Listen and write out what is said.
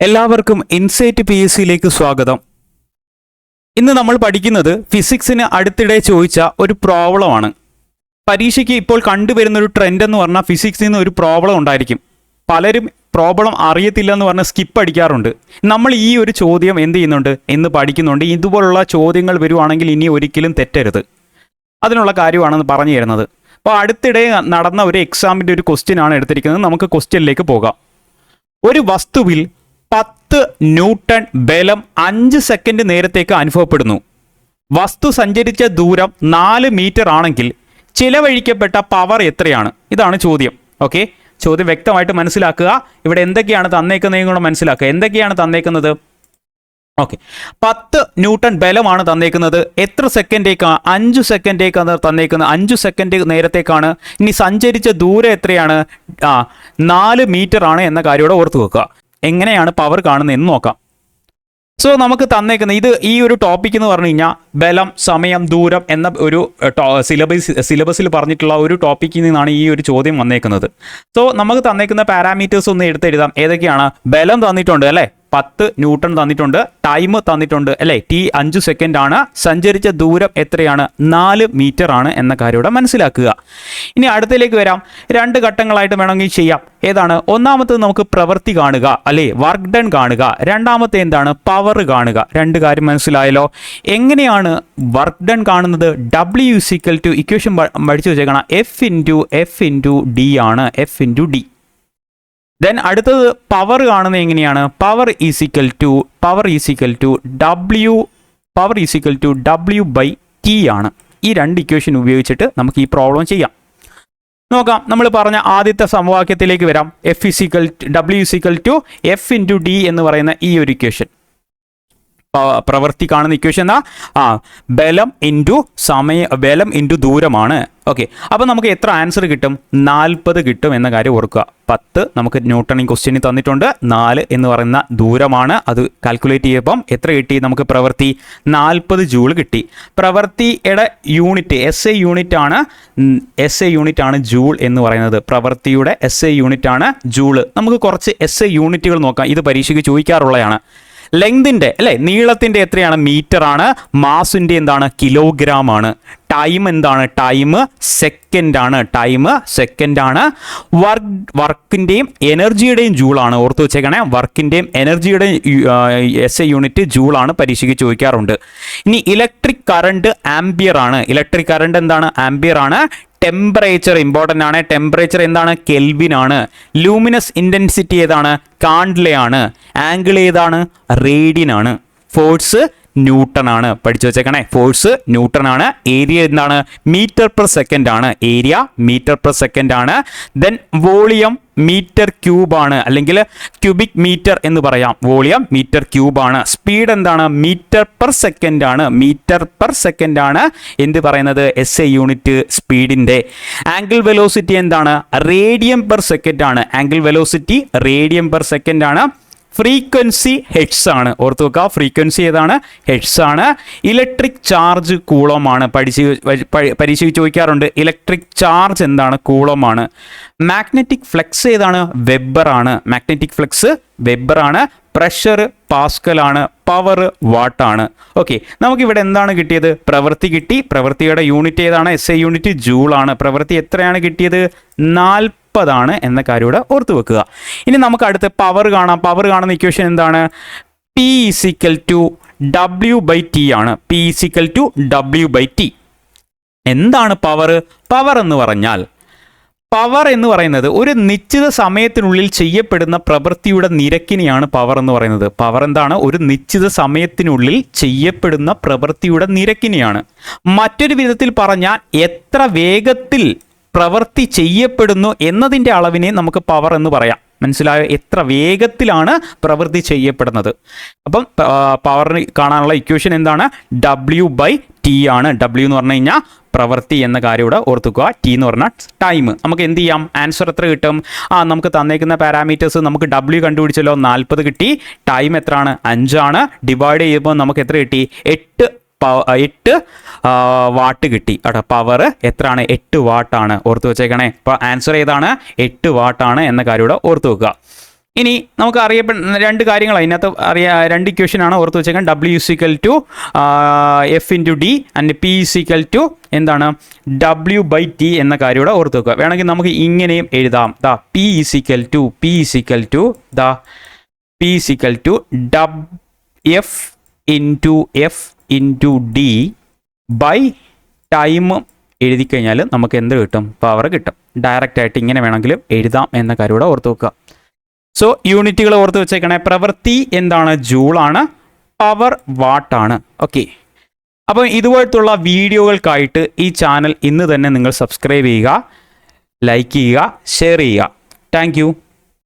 എല്ലാവർക്കും insight P S സിയിലേക്ക് സ്വാഗതം. ഇന്ന് നമ്മൾ പഠിക്കുന്നത് ഫിസിക്സിന് അടുത്തിടെ ചോദിച്ച ഒരു പ്രോബ്ലമാണ്. പരീക്ഷയ്ക്ക് ഇപ്പോൾ കണ്ടുവരുന്ന ഒരു ട്രെൻഡ് എന്ന് പറഞ്ഞാൽ ഫിസിക്സിൽ നിന്ന് ഒരു പ്രോബ്ലം ഉണ്ടായിരിക്കും. പലരും പ്രോബ്ലം അറിയത്തില്ല എന്ന് പറഞ്ഞ് സ്കിപ്പ് അടിക്കാറുണ്ട്. നമ്മൾ ഈ ഒരു ചോദ്യം എന്ത് ചെയ്യുന്നുണ്ട് എന്ന് പഠിക്കുന്നുണ്ട്. ഇതുപോലുള്ള ചോദ്യങ്ങൾ വരുവാണെങ്കിൽ ഇനി ഒരിക്കലും തെറ്റരുത്. അതിനുള്ള കാര്യമാണെന്ന് പറഞ്ഞു തരുന്നത്. അപ്പോൾ അടുത്തിടെ നടന്ന ഒരു എക്സാമിന്റെ ഒരു ക്വസ്റ്റ്യൻ ആണ് എടുത്തിരിക്കുന്നത്. നമുക്ക് ക്വസ്റ്റ്യനിലേക്ക് പോകാം. ഒരു വസ്തുവിൽ പത്ത് ന്യൂട്ടൺ ബലം അഞ്ച് സെക്കൻഡ് നേരത്തേക്ക് അനുഭവപ്പെടുന്നു. വസ്തു സഞ്ചരിച്ച ദൂരം നാല് മീറ്റർ ആണെങ്കിൽ ചിലവഴിക്കപ്പെട്ട പവർ എത്രയാണ്? ഇതാണ് ചോദ്യം. ഓക്കെ? ചോദ്യം വ്യക്തമായിട്ട് മനസ്സിലാക്കുക. ഇവിടെ എന്തൊക്കെയാണ് തന്നേക്കുന്നതെന്ന് കൂടെ മനസ്സിലാക്കുക. എന്തൊക്കെയാണ് തന്നേക്കുന്നത്? ഓക്കെ. പത്ത് ന്യൂട്ടൺ ബലമാണ് തന്നേക്കുന്നത്. എത്ര സെക്കൻഡേക്കാണ് അഞ്ചു സെക്കൻഡേക്കാണ് തന്നേക്കുന്നത്. അഞ്ചു സെക്കൻഡ് നേരത്തേക്കാണ്. ഇനി സഞ്ചരിച്ച ദൂരം എത്രയാണ്? ആ നാല് മീറ്റർ ആണ് എന്ന കാര്യം ഇവിടെ ഓർത്ത് വെക്കുക. എങ്ങനെയാണ് പവർ കാണുന്നത് എന്ന് നോക്കാം. സോ നമുക്ക് തന്നേക്കുന്ന ഇത് ഈ ഒരു ടോപ്പിക് എന്ന് പറഞ്ഞു കഴിഞ്ഞാൽ ബലം സമയം ദൂരം എന്ന ഒരു സിലബസ് സിലബസിൽ പറഞ്ഞിട്ടുള്ള ഒരു ടോപ്പിക്കിൽ നിന്നാണ് ഈ ഒരു ചോദ്യം വന്നേക്കുന്നത്. സോ നമുക്ക് തന്നേക്കുന്ന പാരാമീറ്റേഴ്സ് ഒന്ന് എടുത്തെഴുതാം ഏതൊക്കെയാണ്? ബലം തന്നിട്ടുണ്ട് അല്ലേ? പത്ത് ന്യൂട്ടൺ തന്നിട്ടുണ്ട് ടൈം തന്നിട്ടുണ്ട് അല്ലേ? ടി അഞ്ച് സെക്കൻഡ് ആണ്. സഞ്ചരിച്ച ദൂരം എത്രയാണ്? നാല് മീറ്റർ ആണ് എന്ന കാര്യം ഇവിടെ മനസ്സിലാക്കുക. ഇനി അടുത്തതിലേക്ക് വരാം. രണ്ട് ഘട്ടങ്ങളായിട്ട് വേണമെങ്കിൽ ചെയ്യാം. ഏതാണ്? ഒന്നാമത്തത് നമുക്ക് പ്രവൃത്തി കാണുക അല്ലേ? വർക്ക് ഡൺ കാണുക. രണ്ടാമത്തെ എന്താണ്? പവർ കാണുക. രണ്ട് കാര്യം മനസ്സിലായല്ലോ. എങ്ങനെയാണ് വർക്ക് ഡൺ കാണുന്നത്? ഡബ്ല്യു ടു ഇക്വേഷൻ പഠിച്ചു വെച്ചേക്കണം. F into F into D ആണ്. എഫ് ഇന്റു ഡി ദെൻ അടുത്തത് പവർ കാണുന്നത് എങ്ങനെയാണ്? Power equal to power equal to W power equal to W by T ആണ്. ഈ രണ്ട് ഇക്വേഷൻ ഉപയോഗിച്ചിട്ട് നമുക്ക് ഈ പ്രോബ്ലം ചെയ്യാം. നോക്കാം നമ്മൾ പറഞ്ഞ ആദ്യത്തെ സമവാക്യത്തിലേക്ക് വരാം. F equal W equal to F into D എന്ന് പറയുന്ന ഈ ഒരു ഇക്വേഷൻ പ്രവൃത്തി കാണുന്ന ഇക്വേഷൻ എന്താ? ആ ബലം ഇന്റു സമയ ബലം ഇന്റു ദൂരമാണ്. ഓക്കെ അപ്പോൾ നമുക്ക് എത്ര ആൻസർ കിട്ടും? നാൽപ്പത് കിട്ടും എന്ന കാര്യം ഓർക്കുക. പത്ത് നമുക്ക് ന്യൂട്ടൺ ക്വസ്റ്റ്യനിൽ തന്നിട്ടുണ്ട്. നാല് എന്ന് പറയുന്ന ദൂരമാണ്. അത് കാൽക്കുലേറ്റ് ചെയ്യപ്പം എത്ര കിട്ടി? നമുക്ക് പ്രവൃത്തി നാൽപ്പത് ജൂൾ കിട്ടി. പ്രവൃത്തിയുടെ യൂണിറ്റ് എസ് എ യൂണിറ്റ് ആണ്. എസ് എ യൂണിറ്റ് ആണ് ജൂൾ എന്ന് പറയുന്നത്. പ്രവൃത്തിയുടെ എസ് എ യൂണിറ്റ് ആണ് ജൂൾ നമുക്ക് കുറച്ച് എസ് എ യൂണിറ്റുകൾ നോക്കാം. ഇത് പരീക്ഷയ്ക്ക് ചോദിക്കാറുള്ളതാണ്. ലെങ്തിന്റെ അല്ലേ? നീളത്തിന്റെ എത്രയാണ്? മീറ്റർ ആണ് മാസിന്റെ എന്താണ്? കിലോഗ്രാം ആണ് ടൈം എന്താണ്? ടൈം സെക്കൻഡ് ആണ് ടൈം സെക്കൻഡ് ആണ് വർക്ക് വർക്കിന്റെയും എനർജിയുടെയും ജൂളാണ്. ഓർത്ത് വെച്ചേക്കണേ. വർക്കിന്റെയും എനർജിയുടെയും എസ് എ യൂണിറ്റ് ജൂളാണ് പരീക്ഷയ്ക്ക് ചോദിക്കാറുണ്ട്. ഇനി ഇലക്ട്രിക് കറണ്ട് ആംബിയർ ആണ് ഇലക്ട്രിക് കറണ്ട് എന്താണ്? ആംബിയർ ആണ് ടെമ്പറേച്ചർ ഇമ്പോർട്ടന്റ് ആണ്. ടെമ്പറേച്ചർ എന്താണ്? കെൽവിൻ ആണ്. ലൂമിനസ് ഇന്റൻസിറ്റി ഏതാണ്? കാണ്ട്ലയാണ് ആംഗിൾ ഏതാണ്? റേഡിയൻ ആണ്. ഫോഴ്സ് ന്യൂട്ടൺ ആണ് പഠിച്ചു വെച്ചേക്കണേ. ഫോഴ്സ് ന്യൂട്ടൺ ആണ് ഏരിയ എന്താണ്? മീറ്റർ പെർ സെക്കൻഡ് ആണ് ഏരിയ മീറ്റർ പെർ സെക്കൻഡ് ആണ് ദെൻ വോളിയം മീറ്റർ ക്യൂബ് ആണ് അല്ലെങ്കിൽ ക്യൂബിക് മീറ്റർ എന്ന് പറയാം. വോളിയം മീറ്റർ ക്യൂബ് ആണ് സ്പീഡ് എന്താണ്? മീറ്റർ പെർ സെക്കൻഡ് ആണ് മീറ്റർ പെർ സെക്കൻഡ് ആണ് എന്ത് പറയുന്നത് എസ് എ യൂണിറ്റ് സ്പീഡിന്റെ. ആംഗിൾ വെലോസിറ്റി എന്താണ്? റേഡിയം പെർ സെക്കൻഡ് ആണ് angle velocity radium per second ആണ് ഫ്രീക്വൻസി ഹെഡ്സ് ആണ്. ഓർത്ത് വെക്കുക ഫ്രീക്വൻസി ഏതാണ്? ഹെഡ്സ് ആണ്. ഇലക്ട്രിക് ചാർജ് കൂളമാണ് പഠിച്ച് പരീക്ഷയ്ക്ക് ചോദിക്കാറുണ്ട്. ഇലക്ട്രിക് ചാർജ് എന്താണ്? കൂളമാണ്. മാഗ്നറ്റിക് ഫ്ലെക്സ് ഏതാണ്? വെബർ ആണ്. മാഗ്നറ്റിക് ഫ്ലെക്സ് വെബർ ആണ്. പ്രഷർ പാസ്കൽ ആണ്. പവർ വാട്ടാണ് ഓക്കെ നമുക്കിവിടെ എന്താണ് കിട്ടിയത്? പ്രവൃത്തി കിട്ടി. പ്രവൃത്തിയുടെ യൂണിറ്റ് ഏതാണ്? എസ് എ യൂണിറ്റ് ആണ്. പ്രവൃത്തി എത്രയാണ് കിട്ടിയത്? നാൽപ്പതാണ് എന്ന കാര്യം ഇവിടെ ഓർത്ത് വെക്കുക. ഇനി നമുക്ക് അടുത്ത് പവർ കാണാം. പവർ കാണുന്ന ഇക്വേഷൻ എന്താണ്? P equal to W by T ആണ്. P equal to W by T എന്താണ് പവർ പവർ എന്ന് പറഞ്ഞാൽ പവർ എന്ന് പറയുന്നത് ഒരു നിശ്ചിത സമയത്തിനുള്ളിൽ ചെയ്യപ്പെടുന്ന പ്രവൃത്തിയുടെ നിരക്കിനെയാണ് പവർ എന്ന് പറയുന്നത്. പവർ എന്താണ്? ഒരു നിശ്ചിത സമയത്തിനുള്ളിൽ ചെയ്യപ്പെടുന്ന പ്രവൃത്തിയുടെ നിരക്കിനെയാണ്. മറ്റൊരു വിധത്തിൽ പറഞ്ഞാൽ എത്ര വേഗത്തിൽ പ്രവൃത്തി ചെയ്യപ്പെടുന്നു എന്നതിന്റെ അളവിനെ നമുക്ക് പവർ എന്ന് പറയാം. മനസ്സിലായോ? എത്ര വേഗത്തിലാണ് പ്രവൃത്തി ചെയ്യപ്പെടുന്നത്. അപ്പം പവറിന് കാണാനുള്ള ഇക്വേഷൻ എന്താണ്? ഡബ്ല്യു ബൈ ടി ആണ്. ഡബ്ല്യു എന്ന് പറഞ്ഞു കഴിഞ്ഞാൽ പ്രവൃത്തി എന്ന കാര്യം ഇവിടെ ഓർത്തുക്കുക. ടി എന്ന് പറഞ്ഞാൽ ടൈം നമുക്ക് എന്ത് ചെയ്യാം? ആൻസർ എത്ര കിട്ടും? ആ നമുക്ക് തന്നേക്കുന്ന പാരാമീറ്റേഴ്സ് നമുക്ക് ഡബ്ല്യു കണ്ടുപിടിച്ചല്ലോ. നാൽപ്പത് കിട്ടി. ടൈം എത്രയാണ്? അഞ്ചാണ്. ഡിവൈഡ് ചെയ്യുമ്പോൾ നമുക്ക് എത്ര കിട്ടി? എട്ട് എട്ട് വാട്ട് കിട്ടി. കേട്ടോ പവർ എത്രയാണ്? എട്ട് വാട്ടാണ് ഓർത്ത് വെച്ചേക്കണേ. അപ്പോൾ ആൻസർ ഏതാണ്? എട്ട് വാട്ടാണ് എന്ന കാര്യം ഇവിടെ ഓർത്ത് വെക്കുക. ഇനി നമുക്ക് അറിയപ്പെടുന്ന രണ്ട് കാര്യങ്ങൾ അതിനകത്ത് അറിയാ രണ്ട് ഇക്വേഷൻ ആണ് ഓർത്ത് വെച്ചേക്കാൻ W equal to F into D and P equal to എന്താണ്? ഡബ്ല്യു ബൈ ടി എന്ന കാര്യം കൂടെ ഓർത്ത് വെക്കുക. വേണമെങ്കിൽ നമുക്ക് ഇങ്ങനെയും എഴുതാം. The P equal to P equal to the P equal to W F into F into D by time എഴുതി കഴിഞ്ഞാൽ നമുക്ക് എന്ത് കിട്ടും? പവർ കിട്ടും. ഡയറക്റ്റ് ആയിട്ട് ഇങ്ങനെ വേണമെങ്കിലും എഴുതാം എന്ന കാര്യം കൂടെ ഓർത്ത് വെക്കുക. സോ യൂണിറ്റുകൾ ഓർത്ത് വെച്ചേക്കണേ. പ്രവൃത്തി എന്താണ്? ജൂളാണ് പവർ വാട്ടാണ് ഓക്കെ അപ്പോൾ ഇതുപോലത്തുള്ള വീഡിയോകൾക്കായിട്ട് ഈ ചാനൽ ഇന്ന് തന്നെ നിങ്ങൾ സബ്സ്ക്രൈബ് ചെയ്യുക ലൈക്ക് ചെയ്യുക ഷെയർ ചെയ്യുക. താങ്ക്